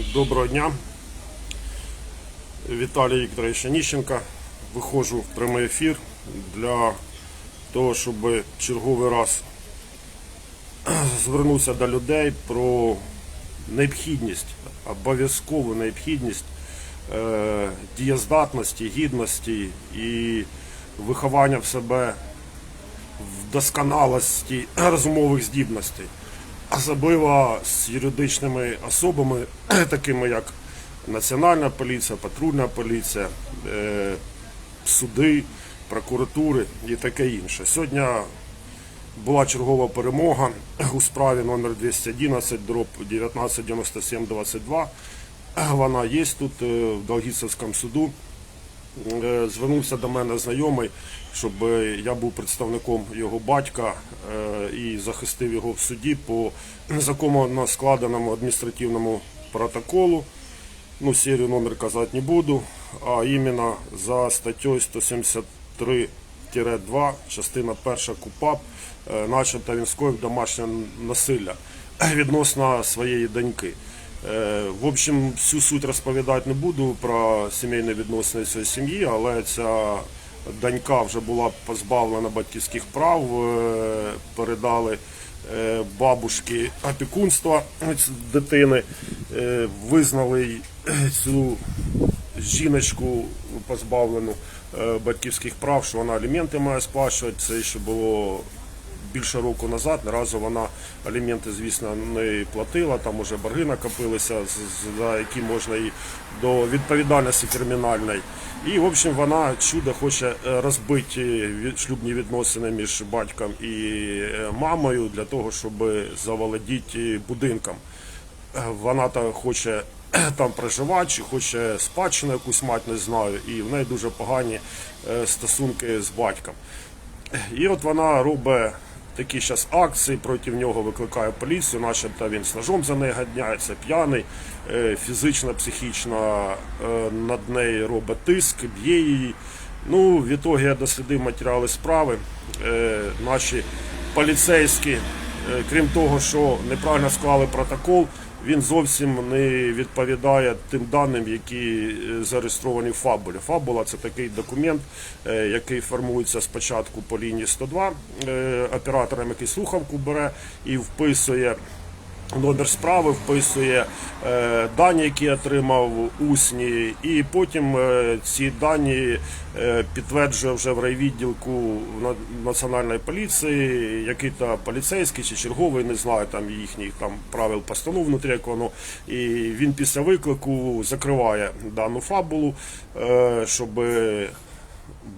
Доброго дня. Віталій Вікторович Аніщенко. Виходжу в прямий ефір для того, щоб черговий раз звернутися до людей про необхідність, обов'язкову необхідність е, дієздатності, гідності і виховання в себе в досконалості розумових здібностей, особливо з юридичними особами, такими як Національна поліція, патрульна поліція, е, суди, прокуратури і таке інше. Сьогодні була чергова перемога у справі номер 211 дроб 1997-22. Вона є тут е, в Долгіцевському суду. Е, Звернувся до мене знайомий, щоб е, я був представником його батька е, і захистив його в суді по незаконно складеному адміністративному протоколу. Ну, серію номер казати не буду, а іменно за статтею 173-2, частина 1 КУПАП, начебто він скоїв домашнє насилля відносно своєї доньки. Е, В общем, всю суть розповідати не буду про сімейні відносини цієї сім'ї, але ця донька вже була позбавлена батьківських прав, е, передали е, бабушки опікунства дитини, визнали цю жіночку позбавлену батьківських прав, що вона аліменти має сплачувати. Це ще було більше року назад. Ні разу вона аліменти, звісно, не платила. Там уже борги накопилися, за які можна і до відповідальності кримінальної. І, в общем, вона чудо хоче е, розбити від- шлюбні відносини між батьком і е, мамою для того, щоб заволодіти будинком. Е, Вона та хоче там проживати, чи хоче спадщину якусь мати, не знаю, і в неї дуже погані е, стосунки з батьком. І от вона робить такі зараз акції проти нього, викликає поліцію, начебто він з ножом за неї гадняється, п'яний, е, фізично, психічно е, над нею робить тиск, б'є її. Ну, в ітогі я дослідив матеріали справи. Е, Наші поліцейські, крім того, що неправильно склали протокол, він зовсім не відповідає тим даним, які е, зареєстровані в фабулі. Фабула це такий документ, е, який формується спочатку по лінії 102 е, оператором, який слухавку бере і вписує. Номер справи вписує е, дані, які отримав усні, і потім е, ці дані е, підтверджує вже в райвідділку на- національної поліції, який то поліцейський чи черговий, не знаю там їхніх там правил постанов внутрі, як воно. І він після виклику закриває дану фабулу, е, щоб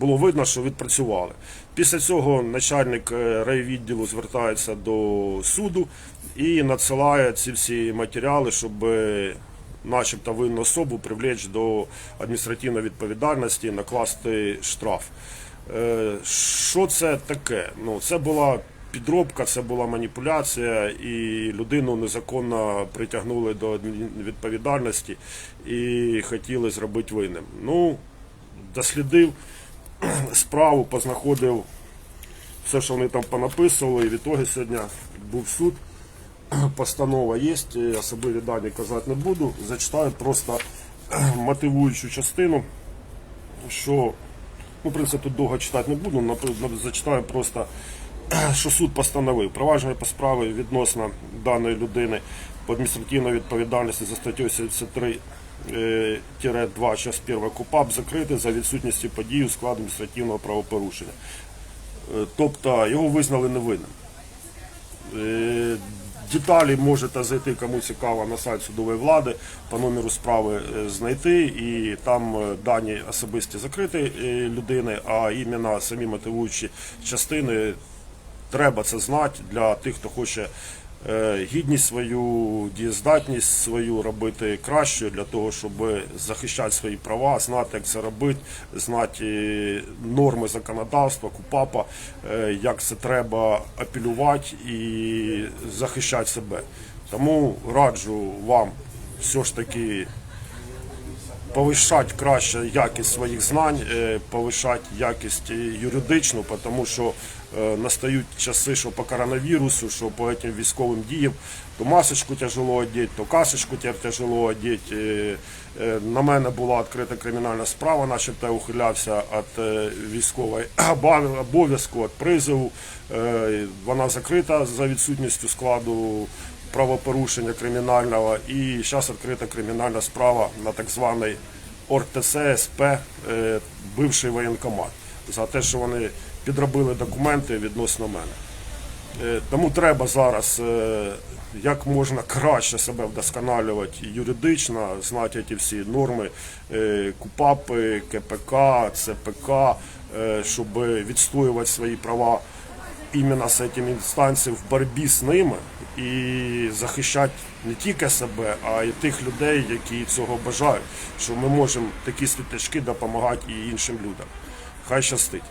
було видно, що відпрацювали. Після цього начальник е, райвідділу звертається до суду і надсилає ці всі матеріали, щоб е, начебто винну особу привлечь до адміністративної відповідальності, накласти штраф. Е, Що це таке? Ну, це була підробка, це була маніпуляція, і людину незаконно притягнули до відповідальності і хотіли зробити винним. Ну, дослідив справу, познаходив все, що вони там понаписували, і в ітогі сьогодні був суд. Постанова є, особливі дані казати не буду. Зачитаю просто мотивуючу частину, що, ну, в принципі, тут довго читати не буду, зачитаю просто, що суд постановив провадження по справі відносно даної людини по адміністративної відповідальності за статтею 73 е, тире 2 час 1 КУПАП закрити за відсутністю подій у складу адміністративного правопорушення. Е, Тобто його визнали невинним. Е, Деталі можете зайти, кому цікаво, на сайт судової влади, по номеру справи е, знайти, і там е, дані особисті закрити людини, а іменно самі мотивуючі частини треба це знати для тих, хто хоче е, гідність свою, дієздатність свою робити кращою для того, щоб захищати свої права, знати, як це робити, знати е, норми законодавства, КУПАПа, е, як це треба апелювати і захищати себе. Тому раджу вам все ж таки повищати краще якість своїх знань, е, повищати якість е, юридичну, тому що е, настають часи, що по коронавірусу, що по цим військовим діям, то масочку тяжело одіти, то касочку тяжело одіти. Е, е, На мене була відкрита кримінальна справа, начебто я ухилявся від е, військової обов'язку, від призову. Е, Вона закрита за відсутністю складу правопорушення кримінального. І зараз відкрита кримінальна справа на так званий ОРТС СП, е, бивший воєнкомат, за те, що вони підробили документи відносно мене. Е, Тому треба зараз е, як можна краще себе вдосконалювати юридично, знати ті всі норми е, КУПАПи, КПК, ЦПК, щоб відстоювати свої права іменно з цими інстанціями в боротьбі з ними і захищати не тільки себе, а й тих людей, які цього бажають, що ми можемо такі світочки допомагати і іншим людям. Хай щастить.